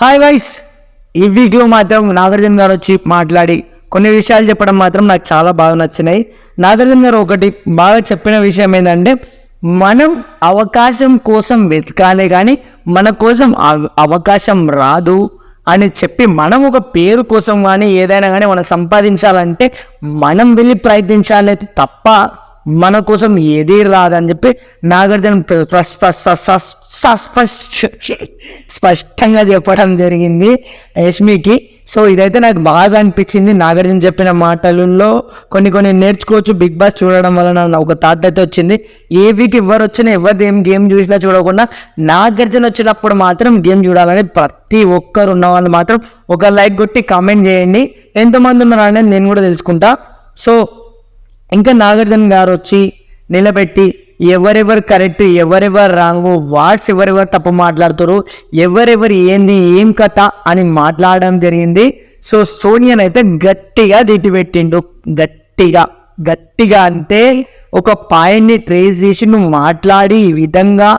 Hi where's ఈ వీక్లో మాత్రం నాగార్జున గారు వచ్చి మాట్లాడి కొన్ని విషయాలు చెప్పడం మాత్రం నాకు చాలా బాగా నచ్చినాయి. నాగార్జున గారు ఒకటి బాగా చెప్పిన విషయం ఏంటంటే మనం అవకాశం కోసం వెతకాలి కానీ మన కోసం అవ- అవకాశం రాదు అని చెప్పి మనం ఒక పేరు కోసం కానీ ఏదైనా కానీ మనం సంపాదించాలంటే మనం వెళ్ళి ప్రయత్నించాలి తప్ప మన కోసం ఏది రాదని చెప్పి నాగార్జున స్పష్టంగా చెప్పడం జరిగింది యష్మికి సో ఇదైతే నాకు బాగా అనిపించింది నాగార్జున చెప్పిన మాటలలో. కొన్ని కొన్ని నేర్చుకోవచ్చు బిగ్ బాస్ చూడడం వలన ఒక థాట్ అయితే వచ్చింది. ఏ వీక్ ఎవరు వచ్చినా ఎవరిది ఏం గేమ్ చూసినా చూడకుండా నాగార్జున వచ్చినప్పుడు మాత్రం గేమ్ చూడాలని ప్రతి ఒక్కరు ఉన్న వాళ్ళు మాత్రం ఒక లైక్ కొట్టి కామెంట్ చేయండి. ఎంతమంది ఉన్నారు అనేది నేను కూడా తెలుసుకుంటా. సో ఇంకా నాగార్జున గారు వచ్చి నిలబెట్టి ఎవరెవరు కరెక్ట్ ఎవరెవరు రాంగు వాట్స్ ఎవరెవరు తప్పు మాట్లాడుతారు ఎవరెవరు ఏంది ఏం కథ అని మాట్లాడడం జరిగింది. సో సోనియాని అయితే గట్టిగా తిట్టి పెట్టిండు గట్టిగా గట్టిగా అంటే ఒక పాయింట్ని ట్రేస్ చేసి నువ్వు మాట్లాడి ఈ విధంగా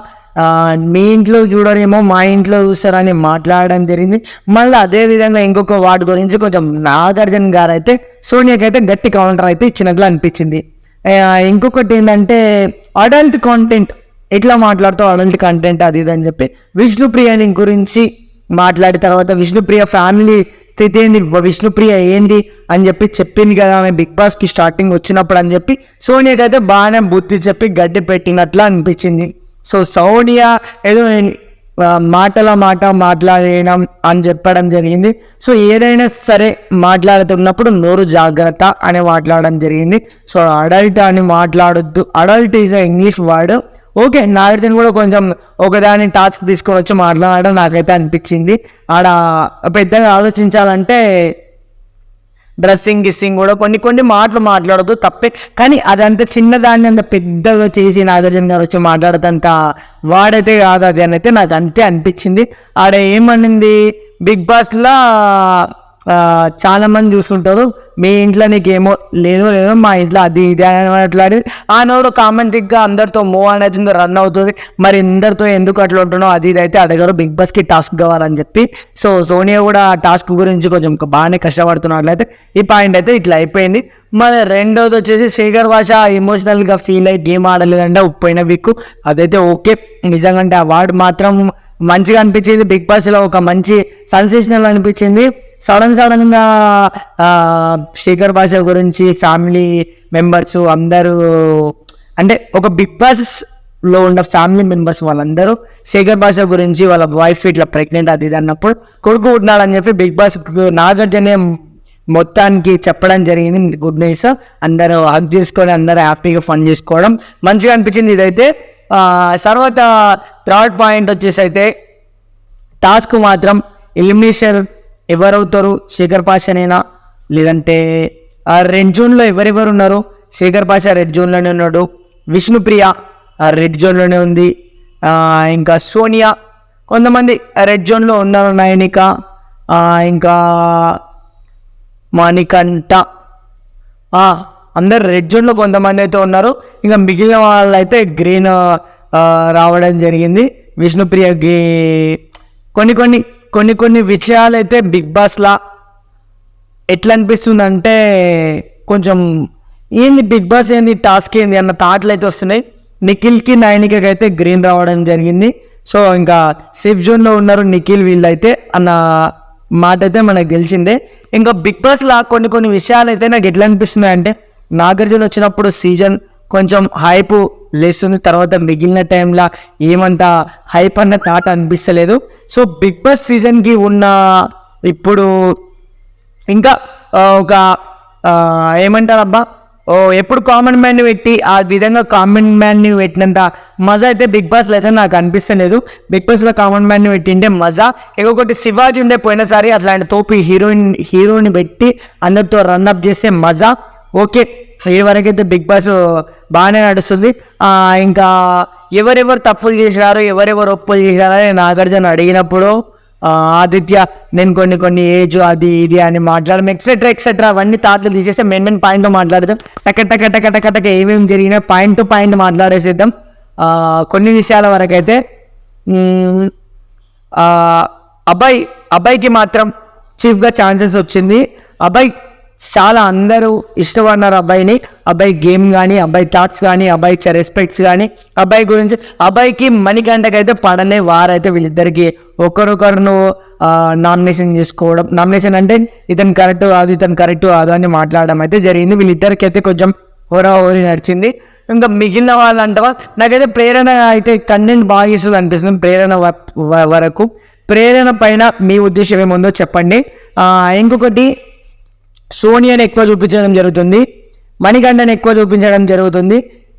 మీ ఇంట్లో చూడరేమో మా ఇంట్లో చూస్తారని మాట్లాడడం జరిగింది. మళ్ళీ అదే విధంగా ఇంకొక వాటి గురించి కొంచెం నాగార్జున గారు అయితే సోనియాకి అయితే గట్టి కౌంటర్ అయితే ఇచ్చినట్లు అనిపించింది. ఇంకొకటి ఏంటంటే అడల్ట్ కాంటెంట్ ఎట్లా మాట్లాడుతావు అడల్ట్ కంటెంట్ అది ఇది అని చెప్పి. విష్ణుప్రియని గురించి మాట్లాడిన తర్వాత విష్ణుప్రియ ఫ్యామిలీ స్థితి ఏంది? విష్ణుప్రియ ఏంది? అని చెప్పి చెప్పింది కదా ఆమె బిగ్ బాస్కి స్టార్టింగ్ వచ్చినప్పుడు అని చెప్పి సోనియాకి అయితే బాగానే బుద్ధి చెప్పి గడ్డి పెట్టినట్లు అనిపించింది. సో సౌడియా ఏదో మాటల మాట మాట్లాడడం అని చెప్పడం జరిగింది. సో ఏదైనా సరే మాట్లాడుతున్నప్పుడు నోరు జాగ్రత్త అని మాట్లాడడం జరిగింది. సో అడల్ట్ అని మాట్లాడొద్దు. Adult is English word. Okay Nagarjuna కూడా కొంచెం ఒకదాని టాస్క్ తీసుకొని వచ్చి మాట్లాడడం నాకైతే అనిపించింది. ఆడ పెద్దగా ఆలోచించాలంటే డ్రెస్సింగ్ గిస్సింగ్ కూడా కొన్ని కొన్ని మాటలు మాట్లాడదు తప్పే. కానీ అదంత చిన్నదాన్ని అంత పెద్దగా చేసి నాగార్జున గారు వచ్చి మాట్లాడదంత వాడైతే కాదు అది అని అయితే నాకు అంతే అనిపించింది. ఆడ ఏమనింది? బిగ్ బాస్లో చాలామంది చూస్తుంటారు. మీ ఇంట్లో నీకేమో లేదో లేదో మా ఇంట్లో అది ఇది అని మాట్లాడి ఆనోడు నోడు కామెంట్గా అందరితో మూవ్ అనేది రన్ అవుతుంది. మరి అందరితో ఎందుకు అట్లా ఉంటున్నావు? అది ఇది అయితే అడగారు. బిగ్ బాస్కి టాస్క్ కావాలని చెప్పి. సో సోనియా కూడా ఆ టాస్క్ గురించి కొంచెం బాగానే కష్టపడుతున్నట్లయితే ఈ పాయింట్ అయితే ఇట్లా అయిపోయింది. మరి రెండోది వచ్చేసి శేఖర్ భాష ఎమోషనల్గా ఫీల్ అయ్యి గేమ్ ఆడలేదంటే పోయిన వీక్ అదైతే ఓకే. నిజంగా అంటే ఆ వార్డు మాత్రం మంచిగా అనిపించింది. బిగ్ బాస్లో ఒక మంచి సెన్సేషనల్ అనిపించింది. సడన్ సడన్గా శేఖర్ భాష గురించి ఫ్యామిలీ మెంబర్స్ అందరూ అంటే ఒక బిగ్ బాస్లో ఉన్న ఫ్యామిలీ మెంబర్స్ వాళ్ళందరూ శేఖర్ భాష గురించి వాళ్ళ వైఫ్ ఇట్లా ప్రెగ్నెంట్ అది ఇది అన్నప్పుడు కొడుకు ఉన్నాడని చెప్పి బిగ్ బాస్ నాగార్జునే మొత్తానికి చెప్పడం జరిగింది. గుడ్ న్యూస్ అందరూ హక్ చేసుకొని అందరూ హ్యాపీగా ఫన్ చేసుకోవడం మంచిగా అనిపించింది ఇదైతే. తర్వాత థర్డ్ పాయింట్ వచ్చేసి అయితే టాస్క్ మాత్రం ఎలిమినేషన్ ఎవరవుతారు? శేఖర్ పాషనేనా? లేదంటే ఆ రెడ్ జోన్లో ఎవరెవరు ఉన్నారు? శేఖర్ పాష రెడ్ జోన్లోనే ఉన్నాడు. విష్ణుప్రియ ఆ రెడ్ జోన్లోనే ఉంది. ఇంకా సోనియా కొంతమంది రెడ్ జోన్లో ఉన్నారు. నయనిక ఇంకా మానికంట అందరు రెడ్ జోన్లో కొంతమంది అయితే ఉన్నారు. ఇంకా మిగిలిన వాళ్ళు అయితే గ్రీన్ రావడం జరిగింది. విష్ణుప్రియకి కొన్ని కొన్ని కొన్ని కొన్ని విషయాలు అయితే బిగ్ బాస్లా ఎట్లా అనిపిస్తుంది అంటే కొంచెం ఏంది బిగ్ బాస్ ఏంది టాస్క్ ఏంది అన్న థాట్లు అయితే వస్తున్నాయి. నిఖిల్కి నయనికకి అయితే గ్రీన్ రావడం జరిగింది. సో ఇంకా సేఫ్ జోన్లో ఉన్నారు నిఖిల్ వీళ్ళైతే అన్న మాట అయితే మనకు తెలిసిందే. ఇంకా బిగ్ బాస్లా కొన్ని కొన్ని విషయాలు అయితే నాకు ఎట్లా అనిపిస్తున్నాయి అంటే నాగార్జున వచ్చినప్పుడు సీజన్ కొంచెం హైపు లేస్తుంది తర్వాత మిగిలిన టైంలో ఏమంత హైప్ అన్న థాట్ అనిపిస్తలేదు. సో బిగ్ బాస్ సీజన్కి ఉన్న ఇప్పుడు ఇంకా ఒక ఏమంటారు అబ్బా? ఓ ఎప్పుడు కామన్ మ్యాన్ని పెట్టి ఆ విధంగా కామన్ మ్యాన్ని పెట్టినంత మజా అయితే బిగ్ బాస్లో అయితే నాకు అనిపిస్తలేదు. బిగ్ బాస్లో కామన్ మ్యాన్ని పెట్టింటే మజా. ఇంకొకటి శివాజీ ఉండే పోయినసారి అట్లాంటి తోపి హీరోయిన్ హీరోని పెట్టి అందరితో రన్అప్ చేస్తే మజా. ఓకే ఈ వరకైతే బిగ్ బాస్ బాగానే నడుస్తుంది. ఇంకా ఎవరెవరు తప్పులు చేసినారు ఎవరెవరు ఒప్పులు చేశారు అని నాగార్జున అడిగినప్పుడు ఆదిత్య నేను కొన్ని కొన్ని ఏజ్ అది ఇది అని మాట్లాడడం ఎక్సెట్రా ఎక్సెట్రా అవన్నీ తాతలు తీసేస్తే మెయిన్ మెయిన్ పాయింట్ మాట్లాడదాం. టక టక టక టక టక ఏమేమి జరిగినా పాయింట్ టు పాయింట్ మాట్లాడేసేద్దాం. కొన్ని విషయాల వరకు అయితే అబ్బాయి అబ్బాయికి మాత్రం చీఫ్గా ఛాన్సెస్ వచ్చింది. అబ్బాయి చాలా అందరూ ఇష్టపడినారు అబ్బాయిని. అబ్బాయి గేమ్ కానీ అబ్బాయి థాట్స్ కానీ అబ్బాయి ఇచ్చే రెస్పెక్ట్స్ కానీ అబ్బాయి గురించి అబ్బాయికి మణికంటకైతే పడనే వారైతే వీళ్ళిద్దరికి. ఒకరొకరును నామినేషన్ చేసుకోవడం నామినేషన్ అంటే ఇతను కరెక్ట్ కాదు ఇతను కరెక్ట్ కాదు అని మాట్లాడడం అయితే జరిగింది. వీళ్ళిద్దరికి అయితే కొంచెం హోరా హోరీ నడిచింది. ఇంకా మిగిలిన వాళ్ళు అంటవా నాకైతే ప్రేరణ అయితే కంటెంట్ బాగా ఇస్తుంది అనిపిస్తుంది ప్రేరణ వ- వరకు. ప్రేరణ పైన మీ ఉద్దేశం ఏముందో చెప్పండి. ఇంకొకటి సోనియాని ఎక్కువ చూపించడం జరుగుతుంది మణికంఠని ఎక్కువ చూపించడం జరుగుతుంది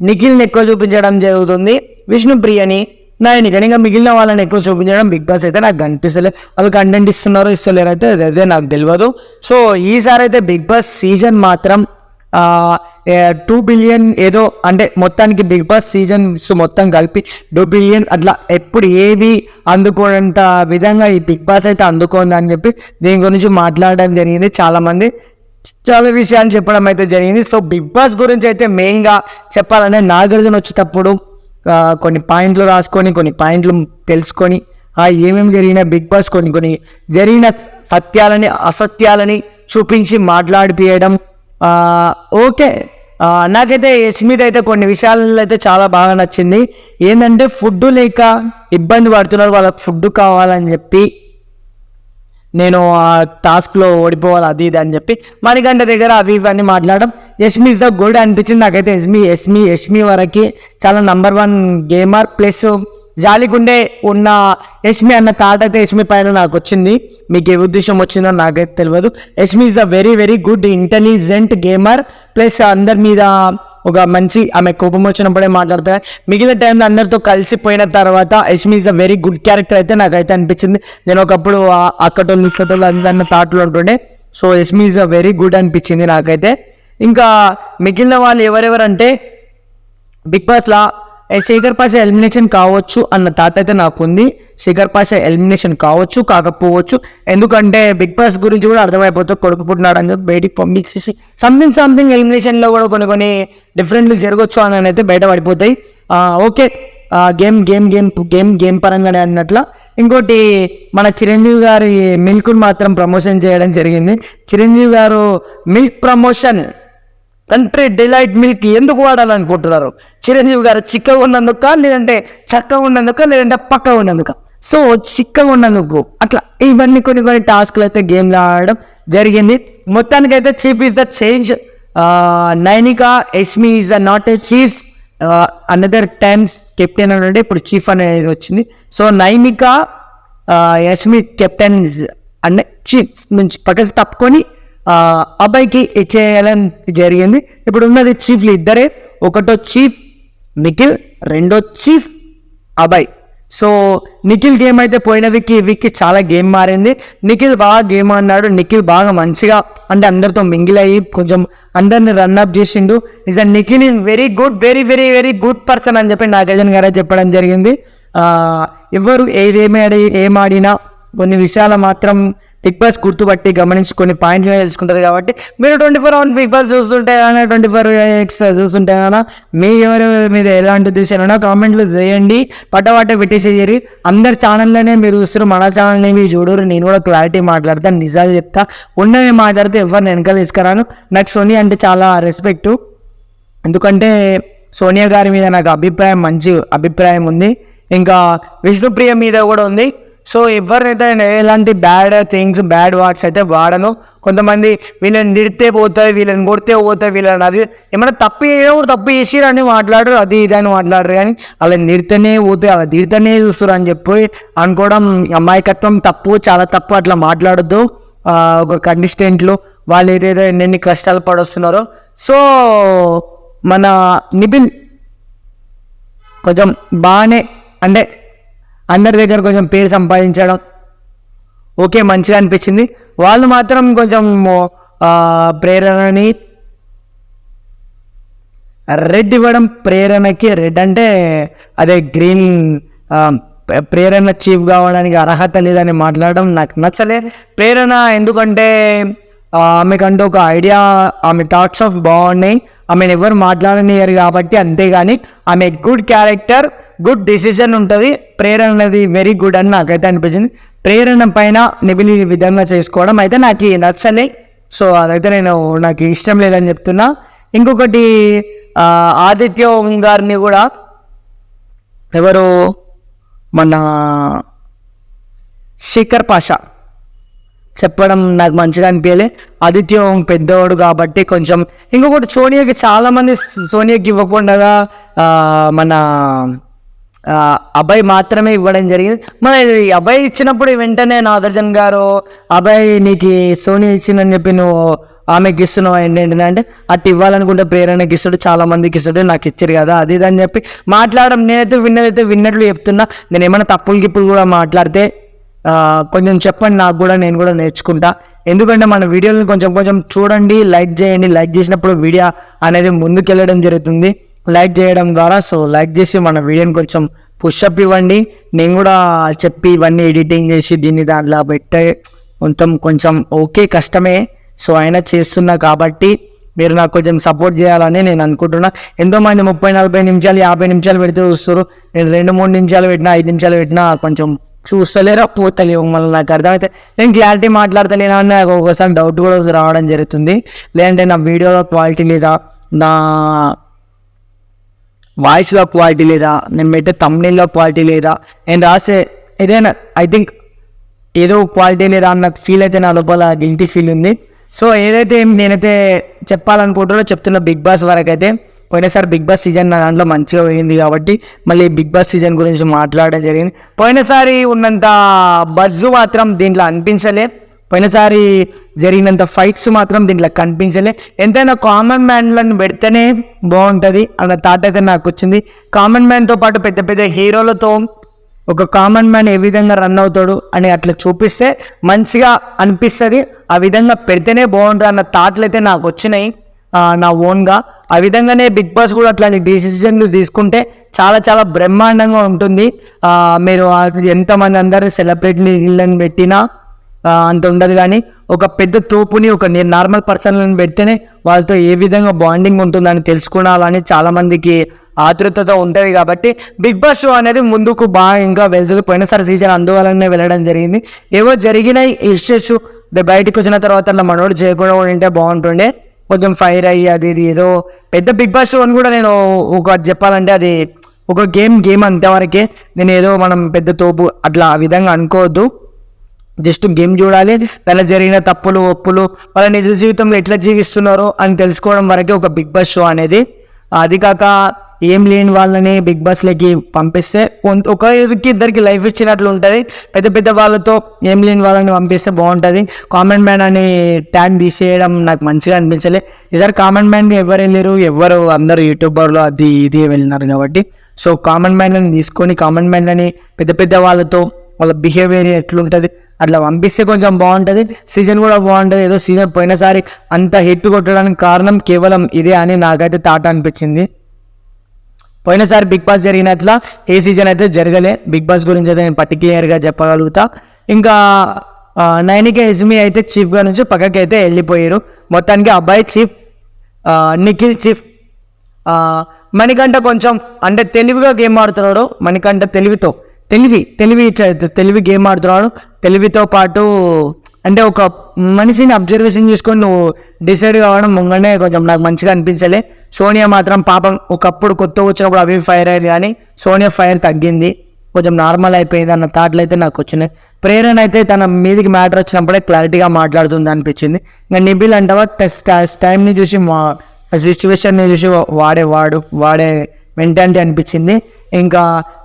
నిఖిల్ని ఎక్కువ చూపించడం జరుగుతుంది విష్ణుప్రియని నాయనికని ఇంకా మిగిలిన వాళ్ళని ఎక్కువ చూపించడం బిగ్ బాస్ అయితే నాకు కనిపిస్తలేదు వాళ్ళు కంటెంట్ ఇస్తున్నారో ఇస్తలేరు అయితే అదే నాకు తెలియదు. సో ఈసారి అయితే బిగ్ బాస్ సీజన్ మాత్రం టూ బిలియన్ ఏదో అంటే మొత్తానికి బిగ్ బాస్ సీజన్స్ మొత్తం కలిపి టూ బిలియన్ అట్లా ఎప్పుడు ఏవి అందుకోనంత విధంగా ఈ బిగ్ బాస్ అయితే అందుకోందని అని చెప్పి దీని గురించి మాట్లాడడం జరిగింది చాలామంది. చాలా విషయాలు చెప్పడం అయితే జరిగింది. సో బిగ్ బాస్ గురించి అయితే మెయిన్గా చెప్పాలంటే నాగార్జున వచ్చేటప్పుడు కొన్ని పాయింట్లు రాసుకొని కొన్ని పాయింట్లు తెలుసుకొని ఏమేమి జరిగిన బిగ్ బాస్ కొన్ని కొన్ని జరిగిన సత్యాలని అసత్యాలని చూపించి మాట్లాడిపియడం ఓకే. నాకైతే నాకైతే మీద అయితే కొన్ని విషయాలలో అయితే చాలా బాగా నచ్చింది. ఏంటంటే ఫుడ్ లేక ఇబ్బంది పడుతున్నారు వాళ్ళకి ఫుడ్ కావాలని చెప్పి నేను ఆ టాస్క్లో ఓడిపోవాలి అది ఇది అని చెప్పి మణికంఠ దగ్గర అవి ఇవన్నీ మాట్లాడడం. యష్మి ఇస్ ద గుడ్ అనిపించింది నాకైతే. యస్మి యస్మి యష్మి వరకు చాలా నంబర్ వన్ గేమర్ ప్లస్ జాలిగుండే ఉన్న యష్మి అన్న థాట్ అయితే యష్మి పైన నాకు వచ్చింది మీకు ఏ ఉద్దేశం వచ్చిందో నాకైతే తెలియదు Yashmi is a very very good intelligent gamer plus అందరి మీద ఒక మంచి ఆమె కోపం వచ్చినప్పుడే మాట్లాడతారు. మిగిలిన టైంలో అందరితో కలిసిపోయిన తర్వాత Yashmi is a very good character అయితే నాకైతే అనిపించింది. నేను ఒకప్పుడు ఆ- అక్కటోళ్ళు ఇక్కటోళ్ళు అందరిన థాట్లో ఉంటుండే. So Yashmi is a very good అనిపించింది నాకైతే. ఇంకా మిగిలిన వాళ్ళు ఎవరెవరంటే బిగ్ బాస్లా శేఖర్ పాషా ఎలిమినేషన్ కావచ్చు అన్న థాట్ అయితే నాకు ఉంది శేఖర్ పాషా ఎలిమినేషన్ కావచ్చు కాకపోవచ్చు. ఎందుకంటే బిగ్ బాస్ గురించి కూడా అర్థమైపోతుంది కొడుకు పుట్టినాడు అని చెప్పి బయటికి పంపించేసి సంథింగ్ సంథింగ్ ఎలిమినేషన్లో కూడా కొన్ని కొన్ని డిఫరెంట్లు జరగవచ్చు అని అయితే బయట పడిపోతాయి. Okay. Game game game game game పరంగానే అన్నట్ల. ఇంకోటి మన చిరంజీవి గారి మిల్క్ మాత్రం ప్రమోషన్ చేయడం జరిగింది. Chiranjeevi garu milk promotion Country Delight milk ఎందుకు వాడాలనుకుంటున్నారు? చిరంజీవి గారు చిక్కగా ఉన్నందుక లేదంటే చక్కగా ఉన్నందుక లేదంటే పక్కగా ఉన్నందుక? సో చిక్కగా ఉన్నందుకు. అట్లా ఇవన్నీ కొన్ని కొన్ని టాస్క్లు అయితే గేమ్లు ఆడడం జరిగింది. మొత్తానికైతే chief is the change. Nainika Yashmi is the not a chief. Another times captain అని అంటే ఇప్పుడు చీఫ్ అనేది వచ్చింది. సో నైనికా ఎస్మి కెప్టెన్ అంటే చీఫ్ నుంచి పక్కకు తప్పుకొని అబ్బాయికి ఇచ్చేయాలని జరిగింది. ఇప్పుడు ఉన్నది చీఫ్లు ఇద్దరే ఒకటో చీఫ్ నిఖిల్ రెండో చీఫ్ అబ్బాయి సో నిఖిల్ గేమ్ అయితే పోయిన వీక్ ఈ వీక్కి చాలా గేమ్ మారింది. నిఖిల్ బాగా గేమ్ ఆడినాడు. నిఖిల్ బాగా మంచిగా అంటే అందరితో మింగిల్ అయ్యి కొంచెం అందరిని రన్అప్ చేసిండు. Is a Nikhil is very good very very very good person అని చెప్పి నాగార్జున గారే చెప్పడం జరిగింది. ఎవరు ఏదేమి ఆడి ఏం ఆడినా కొన్ని విషయాలు మాత్రం బిగ్ బాస్ గుర్తుపట్టి గమనించి కొన్ని పాయింట్లు తెలుసుకుంటారు కాబట్టి మీరు twenty four hours Bigg Boss చూస్తుంటే కానీ ట్వంటీ ఫోర్ ఎక్స్ చూస్తుంటే కానీ మీ ఎవరు మీద ఎలాంటి చూసారన్నా కామెంట్లు చేయండి. పట్టవాటే పెట్టేసేయరు అందరి ఛానల్లోనే మీరు చూస్తారు మన ఛానల్ని మీరు చూడరు నేను కూడా క్లారిటీ మాట్లాడతాను నిజాలు చెప్తా ఉన్నవి మాట్లాడితే ఎవరిని వెనకాల తీసుకురాను. నాకు సోనీ అంటే చాలా రెస్పెక్ట్ ఎందుకంటే సోనియా గారి మీద నాకు అభిప్రాయం మంచి అభిప్రాయం ఉంది. ఇంకా విష్ణుప్రియ మీద కూడా ఉంది. సో ఎవరినైతే నేను ఎలాంటి బ్యాడ్ థింగ్స్ బ్యాడ్ వర్డ్స్ అయితే వాడను కొంతమంది వీళ్ళని నిడితే పోతుంది వీళ్ళని కొడితే పోతుంది వీళ్ళని అది ఏమైనా తప్పు చేయడం తప్పు చేసిరని మాట్లాడరు అది ఇది అని మాట్లాడరు కానీ అలా నిడితేనే పోతాయి అలా తిడితేనే చూస్తారు అని చెప్పి అనుకోవడం అమాయకత్వం తప్పు చాలా తప్పు అట్లా మాట్లాడొద్దు. ఒక కంటెస్టెంట్లు వాళ్ళు ఏదైతే ఎన్ని కష్టాలు పడొస్తున్నారో. సో మన నిబిల్ కొంచెం బాగానే అంటే అందరి దగ్గర కొంచెం పేరు సంపాదించడం ఓకే మంచిగా అనిపించింది. వాళ్ళు మాత్రం కొంచెం ప్రేరణని రెడ్ ఇవ్వడం ప్రేరణకి రెడ్ అంటే అదే గ్రీన్ ప్రేరణ చీఫ్ కావడానికి అర్హత లేదని మాట్లాడడం నాకు నచ్చలే. ప్రేరణ ఎందుకంటే ఆమెకంటూ ఒక ఐడియా ఆమె థాట్స్ ఆఫ్ బాగున్నాయి ఆమెను ఎవరు మాట్లాడనియరు కాబట్టి అంతేగాని ఆమె గుడ్ క్యారెక్టర్ గుడ్ డిసిజన్ ఉంటుంది. ప్రేరణ అనేది వెరీ గుడ్ అని నాకైతే అనిపించింది. ప్రేరణ పైన నిబిలి విధంగా చేసుకోవడం అయితే నాకు నచ్చలే. సో అదైతే నేను నాకు ఇష్టం లేదని చెప్తున్నా. ఇంకొకటి ఆదిత్య ఓం గారిని కూడా ఎవరు? మన శేఖర్ పాషా. చెప్పడం నాకు మంచిగా అనిపించలే ఆదిత్య ఓం పెద్దవాడు కాబట్టి కొంచెం ఇంకొకటి సోనియాకి చాలామంది సోనియాకి ఇవ్వకుండా మన అబ్బాయి మాత్రమే ఇవ్వడం జరిగింది. మన అబ్బాయి ఇచ్చినప్పుడు వెంటనే నాగార్జున గారు అబ్బాయి నీకు సోనీ సోనియా ఇచ్చిందని చెప్పి నువ్వు ఆమెకి ఇస్తున్నావు? ఏంటంటే అంటే అటు ఇవ్వాలనుకుంటే ప్రేరణకి ఇస్తాడు చాలా మందికి ఇస్తాడు నాకు ఇచ్చారు కదా అది ఇది అని చెప్పి మాట్లాడడం నేనైతే విన్నదైతే విన్నట్లు చెప్తున్నా. నేను ఏమైనా తప్పులు గిప్పులు కూడా మాట్లాడితే కొంచెం చెప్పండి నాకు కూడా నేను కూడా నేర్చుకుంటా. ఎందుకంటే మన వీడియోని కొంచెం కొంచెం చూడండి లైక్ చేయండి. లైక్ చేసినప్పుడు వీడియో అనేది ముందుకెళ్ళడం జరుగుతుంది. లైక్ చేయడం ద్వారా సో లైక్ చేసి మన వీడియోని కొంచెం పుషప్ ఇవ్వండి. నేను కూడా చెప్పి ఇవన్నీ ఎడిటింగ్ చేసి దీన్ని దాంట్లో పెట్టే కొంచెం కొంచెం ఓకే కష్టమే. సో అయినా చేస్తున్నా కాబట్టి మీరు నాకు కొంచెం సపోర్ట్ చేయాలని నేను అనుకుంటున్నా. ఎంతో మంది ముప్పై నలభై నిమిషాలు యాభై నిమిషాలు పెడితే చూస్తారు నేను రెండు మూడు నిమిషాలు పెట్టినా ఐదు నిమిషాలు పెట్టినా కొంచెం చూస్తలేరా పోతలేవు. మళ్ళీ నాకు అర్థమైతే నేను క్లారిటీ మాట్లాడతలేనా అని నాకు ఒకసారి డౌట్ కూడా రావడం జరుగుతుంది. లేదంటే నా వీడియోలో క్వాలిటీ లేదా నా వాయిస్లో క్వాలిటీ లేదా నేను పెట్టే తమ్నెల్లో క్వాలిటీ లేదా నేను రాసే ఏదైనా ఐ థింక్ ఏదో క్వాలిటీ లేదా అన్న ఫీల్ అయితే నా లోపల గిల్టీ ఫీల్ ఉంది. సో ఏదైతే నేనైతే చెప్పాలనుకుంటున్నా చెప్తున్న బిగ్ బాస్ వరకు అయితే పోయినసారి బిగ్ బాస్ సీజన్ నా దాంట్లో మంచిగా పోయింది కాబట్టి మళ్ళీ బిగ్ బాస్ సీజన్ గురించి మాట్లాడడం జరిగింది. పోయినసారి ఉన్నంత బజ్జు మాత్రం దీంట్లో అనిపించలే. పోయినసారి జరిగినంత ఫైట్స్ మాత్రం దీంట్లో కనిపించలే. ఎంతైనా కామన్ మ్యాన్లను పెడితేనే బాగుంటుంది అన్న థాట్ అయితే నాకు వచ్చింది. కామన్ మ్యాన్తో పాటు పెద్ద పెద్ద హీరోలతో ఒక కామన్ మ్యాన్ ఏ విధంగా రన్ అవుతాడు అని అట్లా చూపిస్తే మంచిగా అనిపిస్తుంది. ఆ విధంగా పెడితేనే బాగుంటుంది అన్న థాట్లు అయితే నాకు వచ్చినాయి. నా ఓన్గా ఆ విధంగానే బిగ్ బాస్ కూడా అట్లాంటి డిసిజన్లు తీసుకుంటే చాలా చాలా బ్రహ్మాండంగా ఉంటుంది. మీరు ఎంతమంది అందరు సెలబ్రిటీలను పెట్టినా అంత ఉండదు కానీ ఒక పెద్ద తోపుని ఒక నార్మల్ పర్సన్లను పెడితేనే వాళ్ళతో ఏ విధంగా బాండింగ్ ఉంటుందని తెలుసుకోవాలని చాలామందికి ఆతృతతో ఉంటుంది కాబట్టి బిగ్ బాస్ షో అనేది ముందుకు బాగా ఇంకా వెళ్తుంది పోయినసారి సీజన్ అందువలనే వెళ్ళడం జరిగింది. ఏవో జరిగినాయి ఇష్యూస్ బయటకు వచ్చిన తర్వాత మనోడు చేయకుండా ఉంటే బాగుంటుండే. కొంచెం ఫైర్ అయ్యి అది ఇది ఏదో పెద్ద బిగ్ బాస్ షో అని కూడా నేను ఒక చెప్పాలంటే అది ఒక గేమ్ గేమ్ అంతవరకే నేను ఏదో మనం పెద్ద తోపు అట్లా ఆ విధంగా అనుకోవద్దు. జస్ట్ గేమ్ చూడాలి. దానిలో జరిగిన తప్పులు ఒప్పులు వాళ్ళ నిజ జీవితంలో ఎట్లా జీవిస్తున్నారో అని తెలుసుకోవడం వరకే ఒక బిగ్ బాస్ షో అనేది. అది కాక ఏం లేని వాళ్ళని బిగ్ బాస్లోకి పంపిస్తే కొంత ఒకరికి ఇద్దరికి లైఫ్ ఇచ్చినట్లు ఉంటుంది. పెద్ద పెద్ద వాళ్ళతో ఏం లేని వాళ్ళని పంపిస్తే బాగుంటుంది. కామన్ మ్యాన్ అని ట్యాగ్ తీసేయడం నాకు మంచిగా అనిపించలే. ఈసారి కామన్ మ్యాన్ ఎవరు వెళ్ళారు ఎవరు? అందరూ యూట్యూబర్లు అది ఇది వెళ్ళినారు కాబట్టి. సో కామన్ మ్యాన్ తీసుకొని కామన్ మ్యాన్ అని పెద్ద పెద్ద వాళ్ళతో వాళ్ళ బిహేవియర్ ఎట్లుంటుంది? అట్లా పంపిస్తే కొంచెం బాగుంటుంది సీజన్ కూడా బాగుంటుంది. ఏదో సీజన్ పోయినసారి అంత హిట్ కొట్టడానికి కారణం కేవలం ఇదే అని నాకైతే తాట అనిపించింది. పోయినసారి బిగ్ బాస్ జరిగినట్ల ఏ సీజన్ అయితే జరగలే. బిగ్ బాస్ గురించి అయితే నేను పర్టికులర్గా చెప్పగలుగుతా. ఇంకా నైనిక ఎస్మి అయితే చీఫ్గా నుంచి పక్కకి అయితే వెళ్ళిపోయారు. మొత్తానికి అబ్బాయి చీఫ్ నిఖిల్ చీఫ్ మణికంఠ కొంచెం అంటే తెలివిగా గేమ్ ఆడుతున్నాడు. మణికంఠ తెలివితో తెలివి తెలివి తెలివి గేమ్ ఆడుతున్నాడు. తెలివితో పాటు అంటే ఒక మనిషిని అబ్జర్వేషన్ చేసుకొని నువ్వు డిసైడ్ కావడం ముంగనే కొంచెం నాకు మంచిగా అనిపించలే. సోనియా మాత్రం పాపం ఒకప్పుడు కొత్త వచ్చినప్పుడు అవి ఫైర్ అయ్యేది కానీ సోనియా ఫైర్ తగ్గింది. కొంచెం నార్మల్ అయిపోయింది అన్న థాట్లు అయితే నాకు వచ్చినాయి. ప్రేరణ అయితే తన మీదికి మ్యాటర్ వచ్చినప్పుడే క్లారిటీగా మాట్లాడుతుంది అనిపించింది. ఇంకా నిబిల్ అంటావా? టెస్ట్ టైంని చూసి మా సిచ్యువేషన్ని చూసి వాడే వాడు వాడే మెంటాలిటీ అనిపించింది. ఇంకా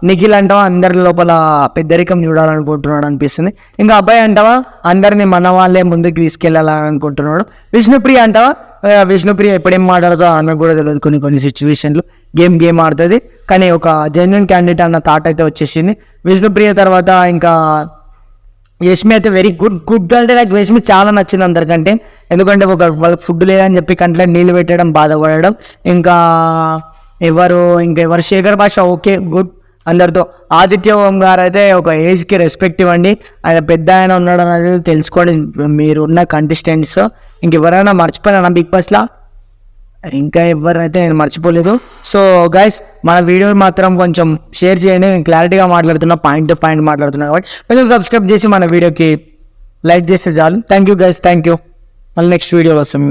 నిఖిల్ అంటావా అందరి లోపల పెద్దరికం చూడాలనుకుంటున్నాడు అనిపిస్తుంది. ఇంకా అబ్బాయి అంటావా అందరిని మన వాళ్ళే ముందుకు తీసుకెళ్ళాలనుకుంటున్నాడు. విష్ణుప్రియ అంటావా విష్ణుప్రియ ఎప్పుడేం మాట్లాడుతుందో ఆమెకు కూడా తెలియదు కొన్ని కొన్ని సిచ్యువేషన్లు గేమ్ గేమ్ ఆడుతుంది. కానీ ఒక జెన్యున్ క్యాండిడేట్ అన్న థాట్ అయితే వచ్చేసింది. విష్ణుప్రియ తర్వాత ఇంకా యష్మి అయితే వెరీ గుడ్ గుడ్ అంటే నాకు యష్మి చాలా నచ్చింది అందరికంటే. ఎందుకంటే ఒక వాళ్ళకి ఫుడ్ లేదని చెప్పి కంట్లో నీళ్ళు పెట్టడం బాధపడడం. ఇంకా ఎవరు ఇంకా ఎవరు శేఖర్ భాష ఓకే గుడ్. అందరితో ఆదిత్య ఓం గారు అయితే ఒక ఏజ్కి రెస్పెక్ట్ ఇవ్వండి. ఆయన పెద్ద ఆయన ఉన్నాడు అనేది తెలుసుకోండి. మీరు ఉన్న కంటెస్టెంట్స్ ఇంకెవరైనా మర్చిపోయినా బిగ్ బాస్లో ఇంకా ఎవరైతే నేను మర్చిపోలేదు. సో గైస్ మన వీడియో మాత్రం కొంచెం షేర్ చేయండి. నేను క్లారిటీగా మాట్లాడుతున్నా పాయింట్ టు పాయింట్ మాట్లాడుతున్నా కాబట్టి కొంచెం సబ్స్క్రైబ్ చేసి మన వీడియోకి లైక్ చేస్తే చాలు. Thank you guys thank you మళ్ళీ నెక్స్ట్ వీడియోలో వస్తాం.